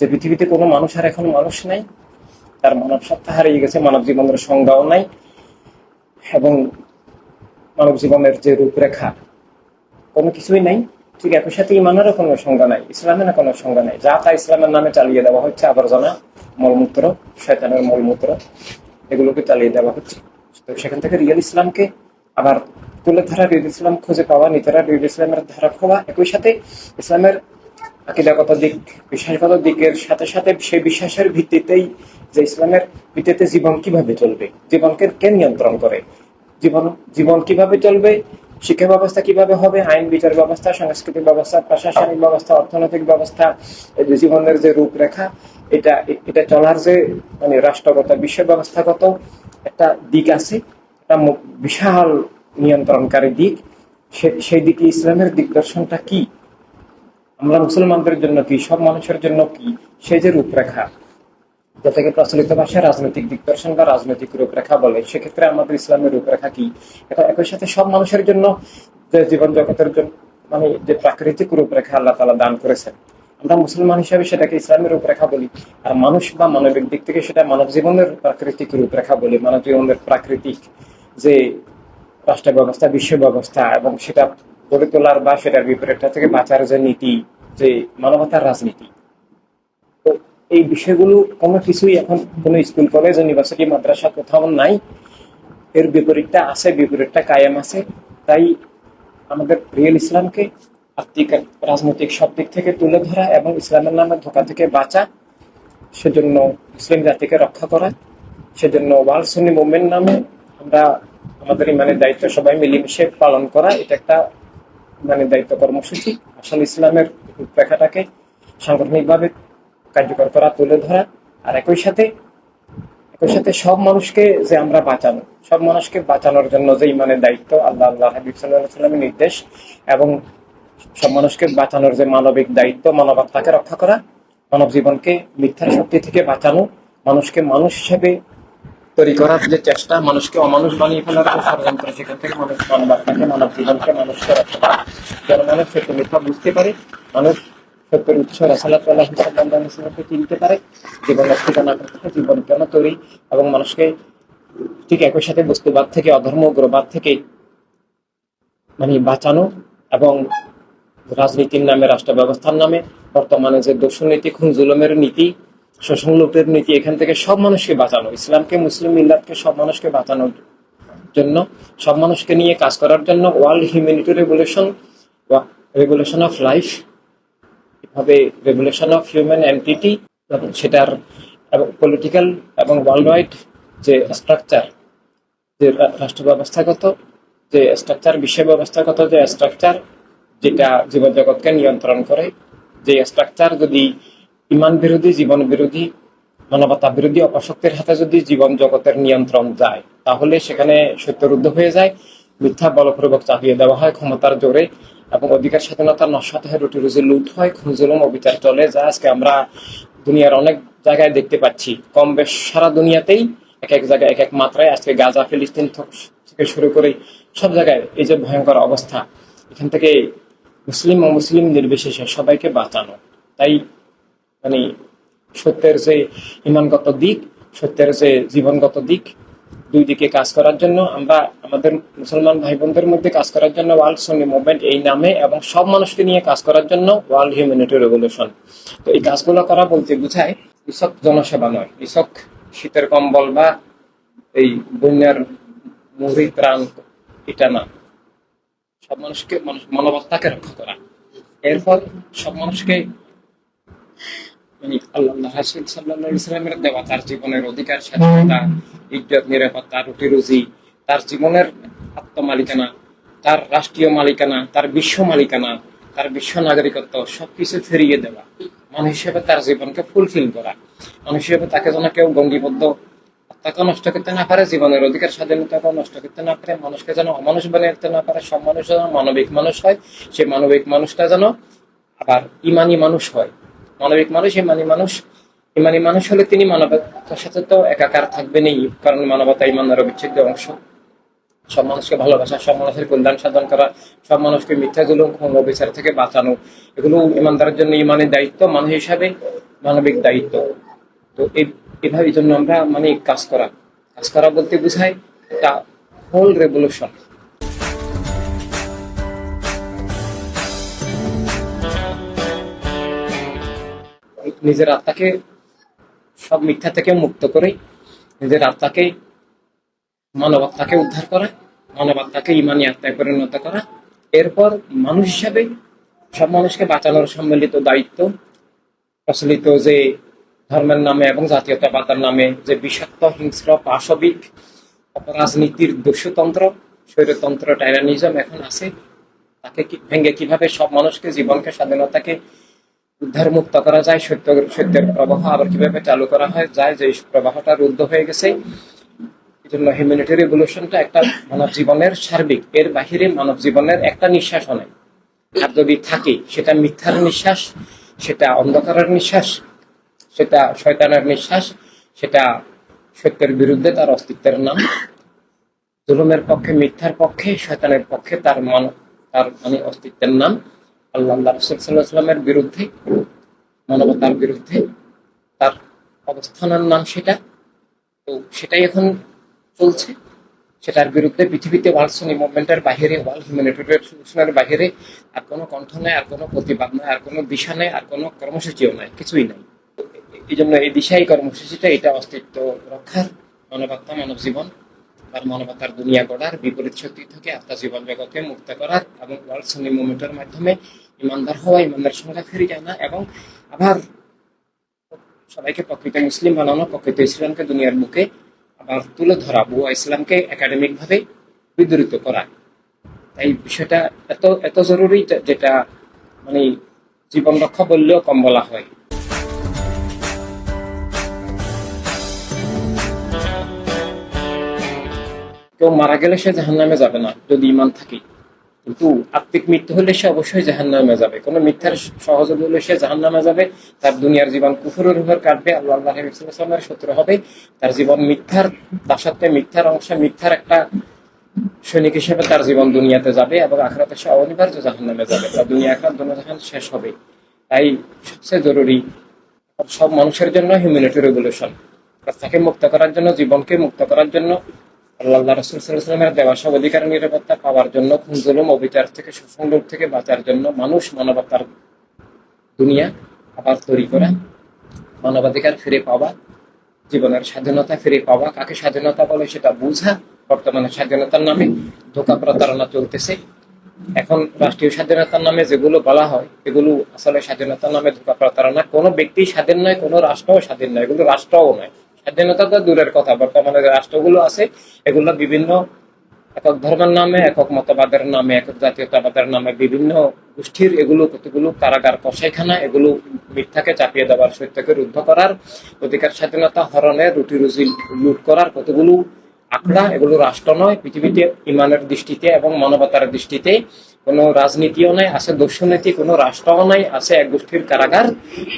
যে পৃথিবীতে কোনো মানুষ আর এখন মানুষ নাই, তার মানব সত্তা হারিয়ে গেছে, মানব জীবনের সংজ্ঞাও নাই, এবং মানব জীবনের যে রূপরেখা, কোনো কিছুই নাই, ঠিক একই সাথে ইমানেরও কোনো সংজ্ঞা নাই ইসলামেরও কোনো সংজ্ঞা নাই। যা তা ইসলামের নামে চালিয়ে দেওয়া হচ্ছে আবর্জনা মলমূত্র, শয়তানের মলমূত্র, এগুলোকে চালিয়ে দেওয়া হচ্ছে। তো সেখান থেকে রিয়েল ইসলামকে আবার তুলে ধরা, রিয়েল ইসলাম খুঁজে পাওয়া, নিজেরা রিয়েল ইসলামের ধারা খোয়া, একই সাথে ইসলামের আকিদাগত দিক বিশ্বাসগত দিকের সাথে সাথে সেই বিশ্বাসের ভিত্তিতেই যে ইসলামের ভিত্তিতে জীবন কীভাবে চলবে, জীবনকে কে নিয়ন্ত্রণ করে, জীবন জীবন কীভাবে চলবে, শিক্ষা ব্যবস্থা কীভাবে হবে, আইন, বিচার ব্যবস্থা, সাংস্কৃতিক ব্যবস্থা, প্রশাসনিক ব্যবস্থা, অর্থনৈতিক ব্যবস্থা জীবনের যে রূপরেখা, এটা এটা চলার যে মানে রাষ্ট্রগত বিশ্ব ব্যবস্থাগত একটা দিক আছে, একটা বিশাল নিয়ন্ত্রণকারী দিক সেই দিকে ইসলামের দিগদর্শনটা কি? আমরা মুসলমানদের জন্য কি, সব মানুষের জন্য কি সেই যে রূপরেখা? যেটাকে প্রচলিত ভাষায় রাজনৈতিক দিগদর্শন বা রাজনৈতিক রূপরেখা বলে, সেক্ষেত্রে আমাদের ইসলামের রূপরেখা কি? এটা একই সাথে সব মানুষের জন্য যে জীবন জগতের জন্য মানে যে প্রাকৃতিক রূপরেখা আল্লাহ তালা দান করেছেন। আমরা মুসলমান হিসাবে সেটাকে ইসলামের রূপরেখা বলি। আর মানুষ বা মানবিক দিক থেকে সেটা মানব জীবনের প্রাকৃতিক রূপরেখা বলি, মানব জীবনের প্রাকৃতিক যে রাষ্ট্র ব্যবস্থা বিশ্ব ব্যবস্থা এবং সেটা গড়ে তোলার বা সেটার বিপরীতটা থেকে বাঁচার যে নীতি যে মানবতার রাজনীতি। তো এই বিষয়গুলো কোনো কিছুই এখন কোনো স্কুল, কলেজ, ইউনিভার্সিটি, মাদ্রাসা কোথাও নাই। এর বিপরীতটা আছে, বিপরীতটা কায়েম আছে। তাই আমাদের রিয়েল ইসলামকে আত্মিক রাজনৈতিক সব দিক থেকে তুলে ধরা এবং ইসলামের নামে ধোকা থেকে বাঁচা, সেজন্য মুসলিম জাতিকে রক্ষা করা, সেজন্য ওয়ার্ল্ড সুন্নি মুভমেন্ট নামে আমরা আমাদের ইমানের দায়িত্ব সবাই মিলেমিশে পালন করা, এটা একটা মানে দায়িত্ব কর্মসূচি, আসল ইসলামের রূপরেখাটাকে সাংগঠনিকভাবে কার্যকর করা, তুলে ধরা, আর একই সাথে একই সাথে সব মানুষকে যে আমরা বাঁচানো, সব মানুষকে বাঁচানোর জন্য যে ইমানের দায়িত্ব, আল্লাহ আল্লাহ হাবিব সাল্লাহ সাল্লামের নির্দেশ, এবং সব মানুষকে বাঁচানোর যে মানবিক দায়িত্ব, মানবতাকে রক্ষা করা মানব জীবনকে মিথ্যার শক্তি থেকে বাঁচানো, মানুষকে মানুষ হিসেবে তৈরি করার যে চেষ্টা, মানুষকে অমানুষ বানিয়ে ফেলার ষড়যন্ত্র, সেখান থেকে মানুষ মানবাত্মাকে মানব জীবনকে মানুষকে রক্ষা যেন মানুষ সত্য মিথ্যা বুঝতে পারে, মানুষ সত্যের উৎস রাসালাত আল্লাহকে চিনতে পারে জীবনের ঠিকানা জীবন কেন তৈরি, এবং মানুষকে ঠিক একই সাথে বস্তুবাদ থেকে, অধর্ম উগ্রবাদ থেকে মানে বাঁচানো এবং রাজনীতির নামে রাষ্ট্র ব্যবস্থার নামে, বর্তমানে যে দোষনীতি খুন, জুলুমের নীতি শোষণ লুটের নীতি এখান থেকে সব মানুষকে বাঁচানো, ইসলামকে, মুসলিম মিল্লাতকে সব মানুষকে বাঁচানোর জন্য, সব মানুষকে নিয়ে কাজ করার জন্য world humanity regulation regulation of life, এভাবে রেগুলেশন অফ হিউম্যান এন্টিটি সেটার এবং পলিটিক্যাল এবং ওয়ার্ল্ড ওয়াইড যে স্ট্রাকচার, যে রাষ্ট্র ব্যবস্থাগত, যে স্ট্রাকচার বিশ্ব ব্যবস্থাগত যে স্ট্রাকচার, যেটা জীবন জগৎকে নিয়ন্ত্রণ করে, যে স্ট্রাকচার যদি ইমান বিরোধী, জীবন বিরোধী, মানবতা বিরোধী, অপশক্তির হাতে যদি জীবন জগতের নিয়ন্ত্রণ যায়, তাহলে সেখানে সত্যরুদ্ধ হয়ে যায়, মিথ্যা বলপূর্বক চাপিয়ে দেওয়া হয় ক্ষমতার জোরে এবং অধিকার স্বাধীনতা নস্বাত হয় রুটি রুজি লুট হয়, খুন, জুলুম, অবিচার চলে যা আজকে আমরা দুনিয়ার অনেক জায়গায় দেখতে পাচ্ছি, কম বেশ সারা দুনিয়াতেই এক এক জায়গায়, এক এক মাত্রায় আজকে গাজা, ফিলিস্তিন থেকে শুরু করে সব জায়গায় এই যে ভয়ঙ্কর অবস্থা, এখান থেকে মুসলিম ও মুসলিম নির্বিশেষে সবাইকে বাঁচানো। তাই মানে সত্যের যে ইমানগত দিক, সত্যের যে জীবনগত দিক, দুই দিকে কাজ করার জন্য আমরা আমাদের মুসলমান ভাই বোনদের মধ্যে কাজ করার জন্য ওয়ার্ল্ড সন্নি মুভমেন্ট এই নামে এবং সব মানুষকে নিয়ে কাজ করার জন্য ওয়ার্ল্ড হিউম্যানিটি রেভলিউশন তো এই কাজগুলো করা বলতে বোঝায় কৃষক জনসেবা নয়। কৃষক শীতের কম্বল বা এই বন্যার মুড়ি ত্রাণ, এটা না। সব মানুষকে, মানুষ মানবতাকে রক্ষা করা। এরপর সব মানুষকে মানে দেওয়া তার জীবনের অধিকার, স্বাধীনতা, ইজ্জত, নিরাপত্তা, রুটি রুজি, তার জীবনের আত্মমালিকানা, তার রাষ্ট্রীয় মালিকানা, তার বিশ্ব মালিকানা, তার বিশ্ব নাগরিকত্ব সবকিছু ফিরিয়ে দেওয়া। মানুষ হিসেবে তার জীবনকে ফুলফিল করা। মানুষ হিসেবে তাকে যেন কেউ গঙ্গিবদ্ধ তাকে নষ্ট করতে না পারে, জীবনের অধিকার স্বাধীনতাকে নষ্ট করতে না পারে, মানুষকে যেন অমানুষ বানিয়ে দিতে না পারে সব মানুষ যেন মানবিক মানুষ হয়, সেই মানবিক মানুষটা যেন আবার ইমানি মানুষ হয়। মানবিক মানুষ, ইমানি মানুষ। ইমানি মানুষ হলে তিনি মানবতার সাথে তো একাকার থাকবেনই, কারণ মানবতা ইমানের অবিচ্ছেদ্য অংশ। সব মানুষকে ভালোবাসা, সব মানুষের কল্যাণ সাধন করা, সব মানুষকে মিথ্যা জুলুম, খুন ও বিচার থেকে বাঁচানো, এগুলো ইমানদারের জন্য ইমানের দায়িত্ব, মানুষ হিসাবে মানবিক দায়িত্ব। তো এভাবে জন্য আমরা মানে কাজ করা। কাজ করা বলতে বোঝায় একটা হোল রেভলিউশন নিজের আত্মাকে সব মিথ্যা থেকে মুক্ত করে, নিজের আত্মাকে মানব আত্মাকে উদ্ধার করা মানব আত্মাকে ইমানি আত্মায় পরিণত করা। এরপর মানুষ হিসাবে সব মানুষকে বাঁচানোর সম্মিলিত দায়িত্ব, প্রচলিত যে ধর্মের নামে এবং জাতীয়তাবাদের নামে যে বিষাক্ত, হিংস্র, পাশবিক অপরাজনীতির দস্যুতন্ত্র স্বৈরতন্ত্র টাইরানিজম এখন আছে, তাকে ভেঙে কীভাবে সব মানুষকে, জীবনকে, স্বাধীনতাকে উদ্ধার মুক্ত করা যায়, সত্য, সত্যের প্রবাহ আবার কীভাবে চালু করা হয়, যায়, যে প্রবাহটা রুদ্ধ হয়ে গেছে। এই জন্য হিউম্যানিটি রেভলিউশনটা একটা মানব জীবনের সার্বিক, এর বাহিরে মানব জীবনের একটা নিঃশ্বাস নেই আর যদি থাকে, সেটা মিথ্যার নিঃশ্বাস, সেটা অন্ধকারের নিঃশ্বাস, সেটা শয়তানের নিঃশ্বাস, সেটা সত্যের বিরুদ্ধে তার অস্তিত্বের নাম। জুলুমের পক্ষে, মিথ্যার পক্ষে, শয়তানের পক্ষে তার মান, তার মানে অস্তিত্বের নাম। আল্লাহ সাল্লামের বিরুদ্ধে, মানবতার বিরুদ্ধে তার অবস্থানের নাম সেটা। তো সেটাই এখন চলছে। সেটার বিরুদ্ধে পৃথিবীতে ওয়ার্ল্ড সনি মুভমেন্টের বাহিরে ওয়ার্ল্ড হিউম্যানিটেরিয়ান সলিউশনের আর কোনো কণ্ঠ নেই, আর কোনো প্রতিবাদ নেই, আর কোনো দিশা নেই, আর কোনো কর্মসূচিও নাই, কিছুই নাই। এই জন্য এই দিশাই কর্মসূচিটা এটা অস্তিত্ব রক্ষার মানবাত্মা মানব জীবন আর মানবতার দুনিয়া গড়ার বিপরীত শক্তি থেকে আত্মা জীবন জগতে মুক্ত করার এবং ওয়ার্ল্ড সনি মুভমেন্টের মাধ্যমে ইমানদার হওয়া, ইমানদার সংখ্যা ফিরে জানা এবং আবার সবাইকে প্রকৃত মুসলিম বানানো, প্রকৃত ইসলামকে দুনিয়ার বুকে আবার তুলে ধরা, বুয়া ইসলামকে একাডেমিক ভাবে বিদ্রুত করা। তাই বিষয়টা এত এত জরুরি যেটা মানে জীবন রক্ষা বললেও কম বলা হয়। কেউ মারা গেলে সে জাহান নামে যাবে না, যদি ইমান থাকে। কিন্তু আত্মিক মৃত্যু হলে সে অবশ্যই জাহান নামে যাবে। কোনো মিথ্যার সহযোগ হলে সে জাহান নামে যাবে। তার দুনিয়ার জীবন কুফুরের উপর কাটবে। আল্লাহ আল্লাহ শত্রু হবে। তার জীবন মিথ্যার দাসত্বে মিথ্যার অংশে মিথ্যার একটা সৈনিক হিসেবে তার জীবন দুনিয়াতে যাবে এবং আখরাতে সে অনিবার্য জাহান নামে যাবে। তার দুনিয়া আখরাত দুনিয়া জাহান শেষ হবে। তাই সবচেয়ে জরুরি সব মানুষের জন্য হিউম্যানিটি রেগুলেশন তাকে মুক্ত করার জন্য, জীবনকে মুক্ত করার জন্য আল্লাহ রসুল সাল্লামের দেওয়া সব অধিকার নিরাপত্তা পাওয়ার জন্য খুন জুলুম, অবিচার থেকে শোষণ রোগ থেকে বাঁচার জন্য মানুষ মানবতার দুনিয়া আবার তৈরি করা। মানবাধিকার ফিরে পাওয়া, জীবনের স্বাধীনতা ফিরে পাওয়া। কাকে স্বাধীনতা বলে সেটা বোঝা বর্তমানে স্বাধীনতার নামে ধোকা প্রতারণা চলতেছে। এখন রাষ্ট্রীয় স্বাধীনতার নামে যেগুলো বলা হয়, এগুলো আসলে স্বাধীনতার নামে ধোকা প্রতারণা। কোনো ব্যক্তি স্বাধীন নয়, কোনো রাষ্ট্রও স্বাধীন নয়, এগুলো রাষ্ট্রও নয়। স্বাধীনতা তো দূরের কথা, বর্তমানে রাষ্ট্রগুলো আছে, এগুলো বিভিন্ন একক ধর্মের নামে, একক মতবাদের নামে, একক জাতীয়তাবাদের নামে বিভিন্ন গোষ্ঠীর এগুলো কতগুলো কারাগার কষাইখানা, এগুলো মিথ্যাকে চাপিয়ে দেওয়ার, সত্যকে রুদ্ধ করার, অধিকার স্বাধীনতা হরণে রুটি রুজি লুট করার কতগুলো আঁকড়া এগুলো রাষ্ট্র নয়, পৃথিবীতে ইমানের দৃষ্টিতে এবং মানবতার দৃষ্টিতে। কোনো রাজনীতিও নাই, আছে দস্যুনীতি কোনো রাষ্ট্রও নাই, আছে এক গোষ্ঠীর কারাগার,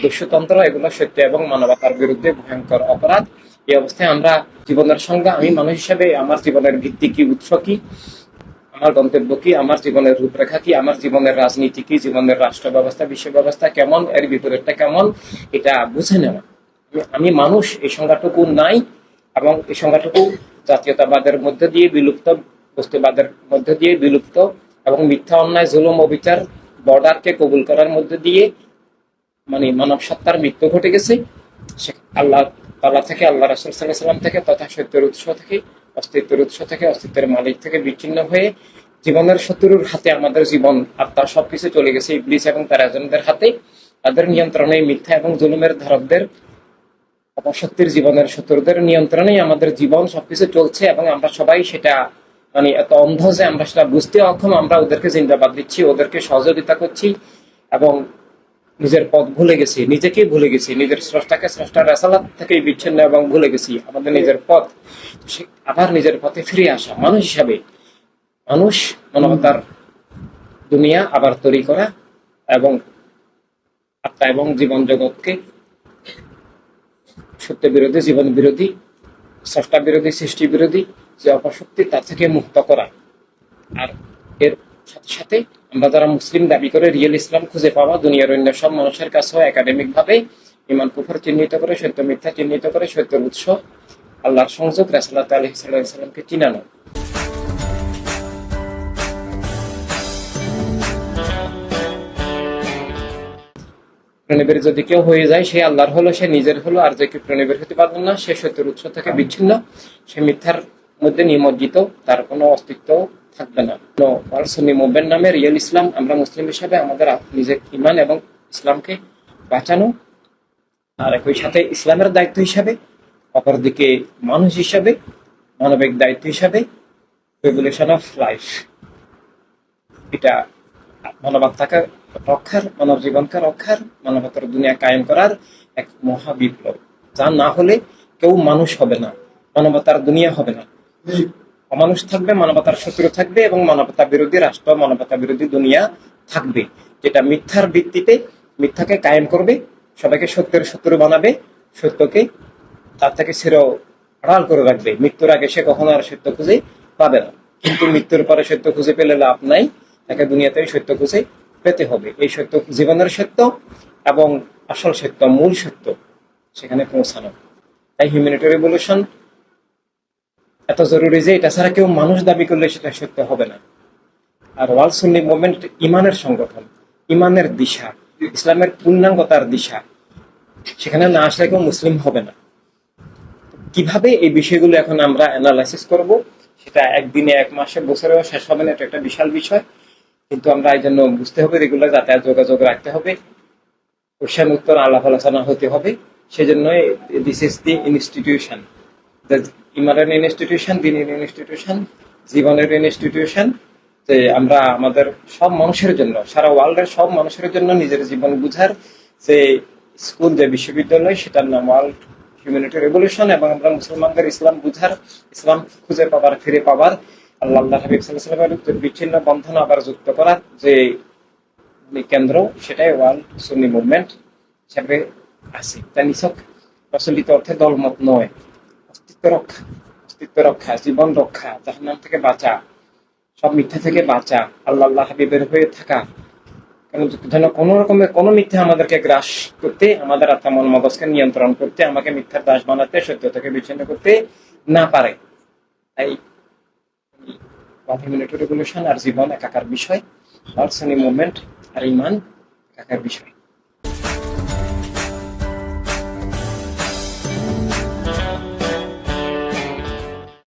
দস্যুতন্ত্র, এগুলো সত্য এবং মানবতার বিরুদ্ধে ভয়ঙ্কর অপরাধ। এই অবস্থায় আমরা জীবনের সঙ্গে আমি মানুষ হিসেবে আমার জীবনের ভিত্তি কি, উৎস কি, আমার গন্তব্য কি, আমার জীবনের রূপরেখা কি, আমার জীবনের রাজনীতি কি, জীবনের রাষ্ট্র ব্যবস্থা বিশ্ব ব্যবস্থা কেমন, এর বিপরীতটা কেমন, এটা বুঝে নেওয়া। আমি- মানুষ, এই সংজ্ঞাটুকু নাই এবং এই সংজ্ঞাটুকু জাতীয়তাবাদের মধ্যে দিয়ে বিলুপ্ত, বস্তুবাদের মধ্যে দিয়ে বিলুপ্ত এবং মিথ্যা অন্যায়, জুলুম, অবিচার বর্ডারকে কবুল করার মধ্যে দিয়ে মানে মানব সত্তার মৃত্যু ঘটে গেছে। আল্লাহ আল্লাহ থেকে, আল্লাহ রাসুল সাল্লাহ সাল্লাম থেকে তথা সত্যের উৎস থেকে, অস্তিত্বের উৎস থেকে, অস্তিত্বের মালিক থেকে বিচ্ছিন্ন হয়ে জীবনের শত্রুর হাতে আমাদের জীবন আত্মা সবকিছু চলে গেছে ইবলিস এবং তার এজনদের হাতে। তাদের নিয়ন্ত্রণে মিথ্যা এবং জুলুমের ধারকদের অপশক্তির জীবনের শত্রুদের নিয়ন্ত্রণেই আমাদের জীবন সবকিছু চলছে এবং আমরা সবাই সেটা মানে এত অন্ধ যে আমরা সেটা বুঝতে অক্ষম আমরা ওদেরকে জিন্দাবাদ দিচ্ছি ওদেরকে সহযোগিতা করছি এবং নিজের পথ ভুলে গেছি নিজেকেই ভুলে গেছি নিজের স্রষ্টাকে স্রষ্টার রেসালাত থেকে বিচ্ছিন্ন এবং ভুলে গেছি আমাদের নিজের পথ। আবার নিজের পথে ফিরে আসা মানুষ হিসাবে। মানুষ মানবতার দুনিয়া আবার তৈরি করা এবং আত্মা এবং জীবন জগৎকে সত্য বিরোধী জীবন বিরোধী স্রষ্টা বিরোধী সৃষ্টি বিরোধী যে অপশক্তি তার থেকে মুক্ত করা। আর এর সাথে সাথে আমরা যারা মুসলিম দাবি করে রিয়েল ইসলাম খুঁজে পাওয়া, দুনিয়ার অন্য সব মানুষের কাছেও একাডেমিক ভাবে ইমান কুফর চিহ্নিত করে, সত্য, মিথ্যা চিহ্নিত করে, সত্যের উৎস আল্লাহর সংযোগ রাসাল্লাহ আলহি চিনানো। প্রণীবের যদি কেউ হয়ে যায়, সে আল্লাহর হলো, সে নিজের হলো, আর যে কেউ প্রণীবের হতে পারবে না, সে সত্যের উৎস থেকে বিচ্ছিন্ন, সে মিথ্যার মধ্যে নিমজ্জিত, তার কোনো অস্তিত্ব থাকবে না। সুন্নি মুভমেন্ট নামে রিয়েল ইসলাম, আমরা মুসলিম হিসাবে আমাদের নিজের ইমান এবং ইসলামকে বাঁচানো আর একই সাথে ইসলামের দায়িত্ব হিসাবে, অপরদিকে মানুষ হিসাবে, মানবিক দায়িত্ব হিসাবে রেগুলেশন অফ লাইফ এটা মানবাত্মাকে রক্ষার, মানব জীবনকে রক্ষার, মানবতার দুনিয়া কায়েম করার এক মহা বিপ্লব যা না হলে কেউ মানুষ হবে না, মানবতার দুনিয়া হবে না। অমানুষ থাকবে, মানবতার শত্রু থাকবে এবং মানবতা বিরোধী রাষ্ট্র, মানবতা বিরোধী দুনিয়া থাকবে। যেটা মিথ্যার ভিত্তিতে মিথ্যাকে কায়েম করবে, সবাইকে সত্যের শত্রু বানাবে, সত্যকে তার থেকে চির আড়াল করে রাখবে। মৃত্যুর আগে সে কখনো আর সত্য খুঁজে পাবে না। কিন্তু মৃত্যুর পরে সত্য খুঁজে পেলে লাভ নাই, তাকে দুনিয়াতে সত্য খুঁজে পেতে হবে। এই সত্য জীবনের সত্য এবং আসল সত্য, মূল সত্য সেখানে পৌঁছানো। তাই হিউম্যানিটি রেভলিউশন এত জরুরি যে এটা ছাড়া কেউ মানুষ দাবি করলে সেটা সত্য হবে না। আর ওয়ার্ল্ড সুন্নি মুভমেন্ট ইমানের সংগঠন, ইমানের দিশা, ইসলামের পূর্ণাঙ্গতার দিশা। সেখানে না আসলে কেউ মুসলিম হবে না। কীভাবে এই বিষয়গুলো এখন আমরা অ্যানালাইসিস করব, সেটা একদিনে, এক মাসে, বছরেও শেষ হবে না, এটা একটা বিশাল বিষয়। কিন্তু আমরা এই জন্য বুঝতে হবে রেগুলার যাতায়াত যোগাযোগ রাখতে হবে। কোশ্চেন উত্তর আলাপ আলোচনা হতে হবে। সেজন্য দিস ইজ দি ইনস্টিটিউশন ইমানের ইনস্টিটিউশন দিনের ইনস্টিটিউশন জীবনের ইনস্টিটিউশন যে আমরা আমাদের সব মানুষের জন্য, সারা ওয়ার্ল্ডের সব মানুষের জন্য নিজের জীবন বুঝার যে স্কুল, যে বিশ্ববিদ্যালয়, সেটার নাম ওয়ার্ল্ড হিউম্যানিটি রেভলিউশন এবং আমরা মুসলমানদের ইসলাম বুঝার, ইসলাম খুঁজে পাবার, ফিরে পাবার, আল্লাহ আল্লাহ হাবিব বিচ্ছিন্ন বন্ধন আবার যুক্ত করার যে কেন্দ্র, সেটাই ওয়ার্ল্ড সুন্নি মুভমেন্ট হিসাবে আছে। তা নিছক, প্রচলিত অর্থে দলমত নয়। অস্তিত্ব রক্ষা অস্তিত্ব রক্ষা জীবন রক্ষা, জাহান্নাম থেকে বাঁচা, সব মিথ্যা থেকে বাঁচা, আল্লাহ আল্লাহ হাবিবের হয়ে থাকা। কারণ যেন কোন রকমের কোন মিথ্যা আমাদেরকে গ্রাস করতে, আমাদের আত্মা মন মগজকে নিয়ন্ত্রণ করতে, আমাকে মিথ্যার দাস বানাতে, সত্য থেকে বিচ্ছিন্ন করতে না পারে। তাই কমিউনিটি রেগুলেশন আর জীবন একাকার বিষয় পার্সনি মুভমেন্ট আর ইমান একাকার বিষয়।